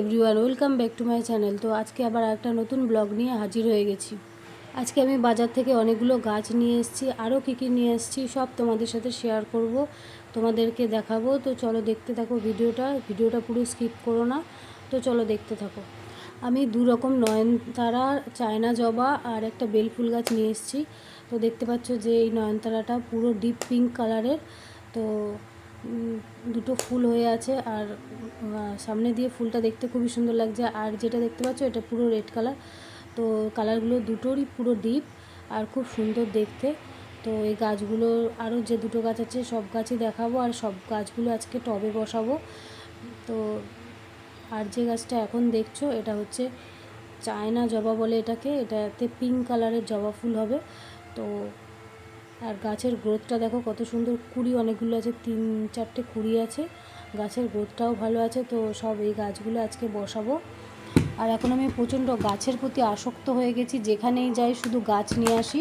Everyone welcome back to my channel তো আজকে আবার একটা নতুন ব্লগ নিয়ে হাজির হয়ে গেছি। আজকে আমি বাজার থেকে অনেকগুলো গাছ নিয়ে এসেছি, আরও কী কী নিয়ে এসেছি সব তোমাদের সাথে শেয়ার করব, তোমাদেরকে দেখাবো। তো চলো দেখতে থাকো ভিডিওটা ভিডিওটা পুরো স্কিপ করো না। তো চলো দেখতে থাকো। আমি দু রকম নয়নতারা, চায়না জবা আর একটা বেলফুল গাছ নিয়ে এসেছি। তো দেখতে পাচ্ছ যে এই নয়নতারাটা পুরো ডিপ পিঙ্ক কালারের তো দুটো ফুল হয়ে আছে আর সামনে দিয়ে ফুলটা দেখতে খুবই সুন্দর লাগছে। আর যেটা দেখতে পাচ্ছ, এটা পুরো রেড কালার। তো কালারগুলো দুটোরই পুরো ডিপ আর খুব সুন্দর দেখতে। তো এই গাছগুলো, আরও যে দুটো গাছ আছে, সব গাছই দেখাবো। আর সব গাছগুলো আজকে টবে বসাবো। তো আর যে গাছটা এখন দেখছ, এটা হচ্ছে চায়না জবা বলে এটাকে। এটাতে পিঙ্ক কালারের জবা ফুল হবে। তো আর গাছের গ্রোথটা দেখো কত সুন্দর কুড়ি, অনেকগুলো আছে, তিন, চারটে কুড়ি আছে। গাছের গ্রোথটাও ভালো আছে, তো সব এই গাছগুলো আজকে বসাবো। আর এখন আমি প্রচণ্ড গাছের প্রতি আসক্ত হয়ে গেছি, যেখানেই যাই শুধু গাছ নিয়ে আসি।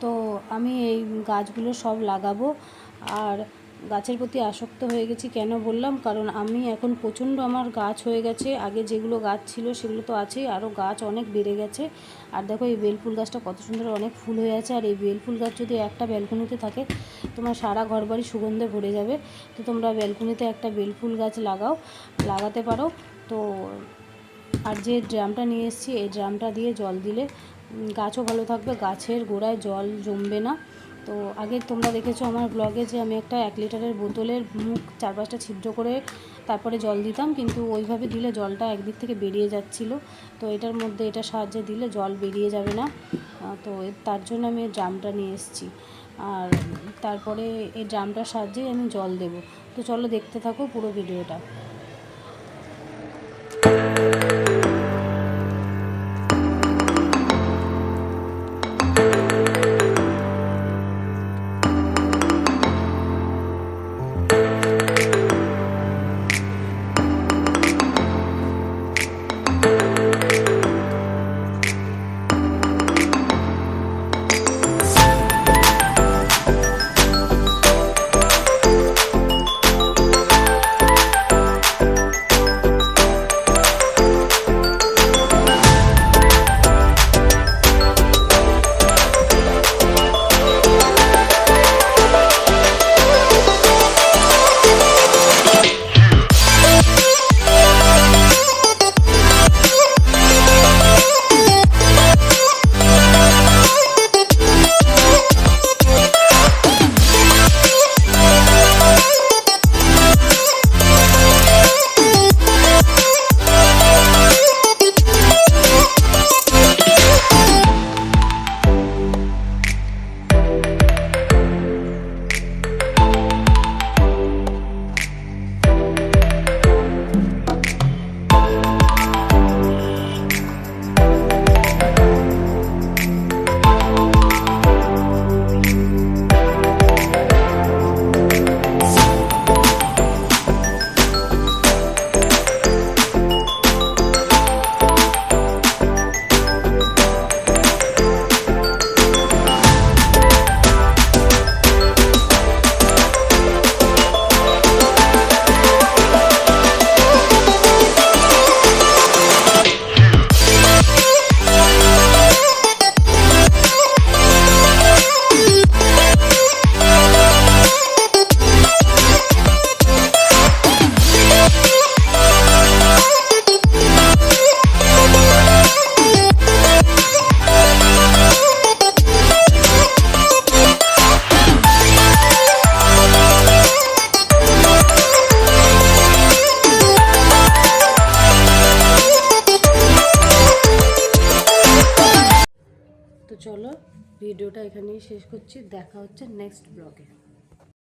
তো আমি এই গাছগুলো সব লাগাবো। আর গাছের প্রতি আসক্ত হয়ে গেছি কেন বললাম? কারণ আমি এখন প্রচণ্ড আমার গাছ হয়ে গেছে। আগে যেগুলো গাছ ছিল সেগুলো তো আছেই। আরও গাছ অনেক বেড়ে গেছে। আর দেখো এই বেলফুল গাছটা কত সুন্দর অনেক ফুল হয়ে আছে। আর এই বেলফুল গাছ যদি একটা ব্যালকনিতে থাকে, তোমার সারা ঘর বাড়ি সুগন্ধে ভরে যাবে। তো তোমরা ব্যালকনিতে একটা বেলফুল গাছ লাগাও, লাগাতে পারো। তো আর যে ড্রামটা নিয়ে এসেছি, এই ড্রামটা দিয়ে জল দিলে গাছও ভালো থাকবে। গাছের গোড়ায় জল জমবে না। তো আগে তোমরা দেখেছ আমার ব্লগে যে আমি একটা এক লিটারের বোতলের মুখ চার পাঁচটা ছিদ্র করে তারপরে জল দিতাম, কিন্তু ওইভাবে দিলে জলটা একদিক থেকে বেরিয়ে যাচ্ছিল। তো এটার মধ্যে এটা সাহায্যে দিলে জল বেরিয়ে যাবে না। তো তার জন্য আমি ড্রামটা নিয়ে এসেছি। আর তারপরে এই ড্রামটার সাহায্যেই আমি জল দেব। তো চলো দেখতে থাকো পুরো ভিডিওটা। চলো ভিডিওটা এখানেই শেষ করছি। দেখা হচ্ছে নেক্সট ব্লগে